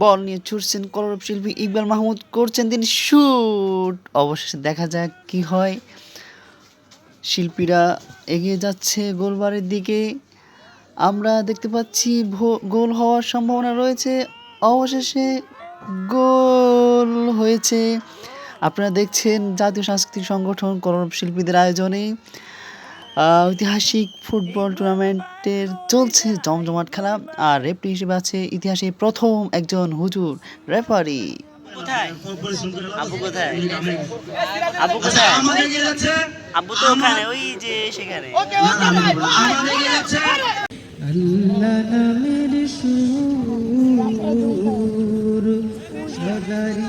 বল নিয়ে ছুটছেন কলরব শিল্পী ইকবাল মাহমুদ করছেন তিনি শুট। অবশেষে দেখা যাক কি হয়। শিল্পীরা এগিয়ে যাচ্ছে গোলবারের দিকে। আমরা দেখতে পাচ্ছি গোল হওয়ার সম্ভাবনা রয়েছে। অবশেষে গোল হয়েছে। আপনারা দেখছেন জাতীয় সাংস্কৃতিক সংগঠন কলরব শিল্পীদের আয়োজনে। ঐতিহাসিক ফুটবল টুর্নামেন্টের চলছে জমজমাট খেলা আর রেফরি হিসেবে আছে ইতিহাসে প্রথম একজন হুজুর রেফারি কোথায়? আবু কোথায়? আবু কোথায়? আবু তো ওখানে ওই যে সেখানে। আল্লাহ নামের সুর সদারি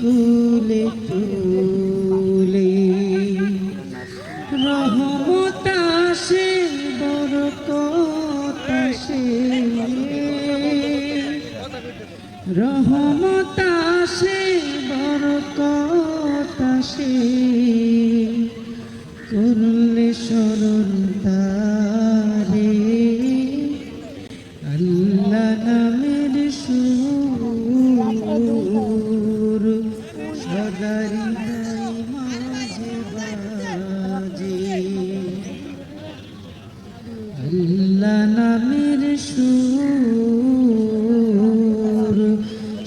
কুলে তুলে রহমত আসে বরকত আসে। রহমত আসে বরকত আসে। করলে স্মরণ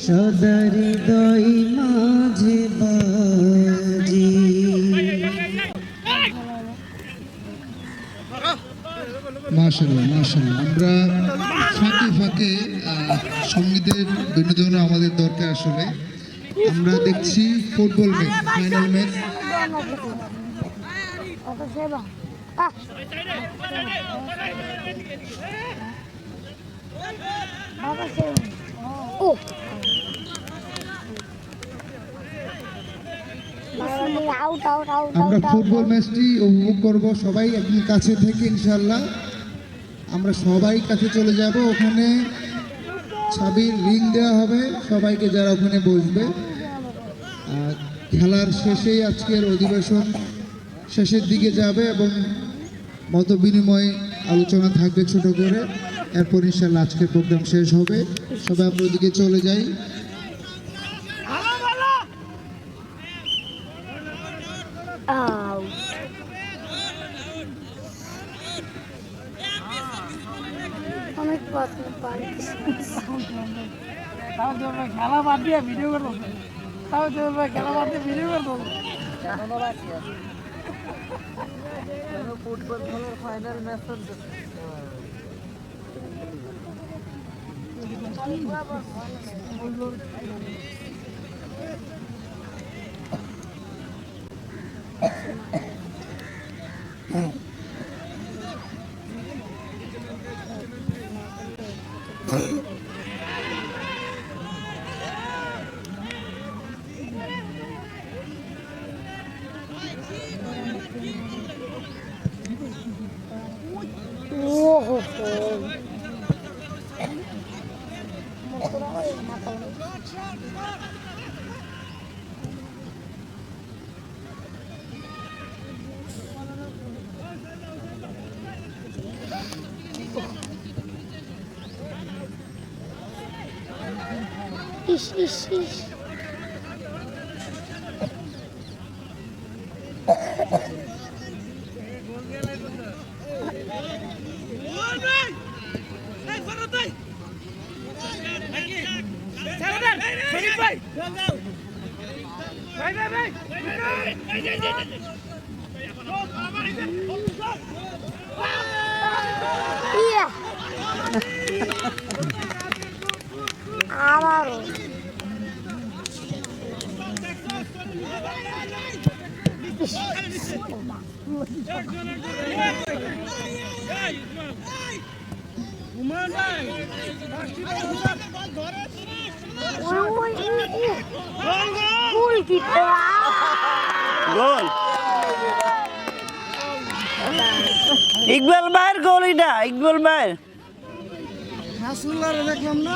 সদারি দই মাঝে বাজে। মাশাল্লাহ মাশাল্লাহ আমরা ফাঁকে ফাঁকে সঙ্গীতের বিনোদন আমাদের দরকার আসলে। আমরা দেখছি ফুটবল ম্যাচ ফাইনাল ম্যাচ। 오. আমরা ফুটবল ম্যাচটি উপভোগ করব। সবাই একদম কাছে থেকে ইনশাল্লাহ আমরা সবাই কাছে চলে যাব। ওখানে ছাবির রিং দেওয়া হবে। সবাইকে যারা ওখানে বসবে। আর খেলার শেষেই আজকের অধিবেশন শেষের দিকে যাবে এবং মত বিনিময় আলোচনা থাকবে ছোট করে। এরপর ইনশাল্লাহ আজকের প্রোগ্রাম শেষ হবে। সবাই আমরা ওদিকে চলে যাই। আউট অনেক পছন্দ পারি তাও তো খেলা বাদ দিয়ে ভিডিও করব। তাও খেলা বাদ দিয়ে ভিডিও করব। ফুটবল খেলার ফাইনাল ম্যাচ চলছে ইস ইস ইস ইয়া আমারও। গোল। ইকবাল ভাইয়ের গোল এটা ইকবাল ভাইয়ের দেখলাম না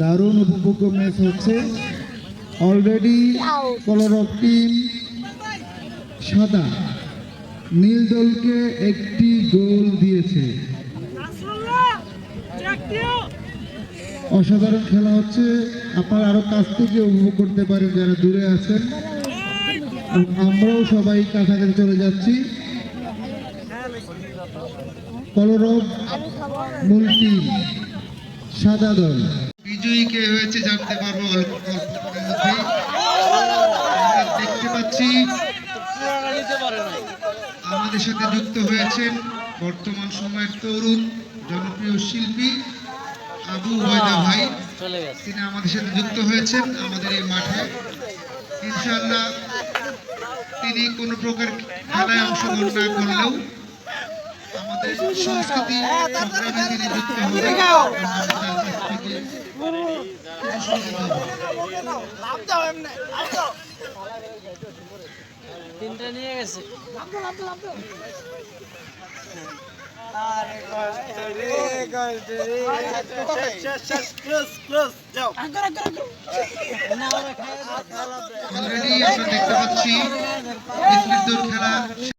দারুণ উপভোগ্য ম্যাচ হচ্ছে। অলরেডি কলর টিম সাদা। নীল দলকে একটি গোল দিয়েছে। অসাধারণ খেলা হচ্ছে। আপনারা আরও কাছ থেকে উপভোগ করতে পারেন যারা দূরে আছেন। আমরাও সবাই কাছাকাছি চলে যাচ্ছি। কলরব মূল টিম সাদা দল। বিজয়ী কে হয়েছে জানতে পারব অল্প দেখতে পাচ্ছি, আমাদের সাথে যুক্ত হয়েছেন বর্তমান সময়ের তরুণ জনপ্রিয় শিল্পী আবু ওয়াইদা ভাই। তিনি আমাদের সাথে যুক্ত হয়েছেন আমাদের এই মাঠে। ইনশাল্লাহ তিনি কোনো প্রকার খেলায় অংশগ্রহণ না করলেও আমাদের সংস্কৃতি সংগ্রামে তিনি যুক্ত হবেন করব। অলরেডি আমরা দেখতে পাচ্ছি খেলা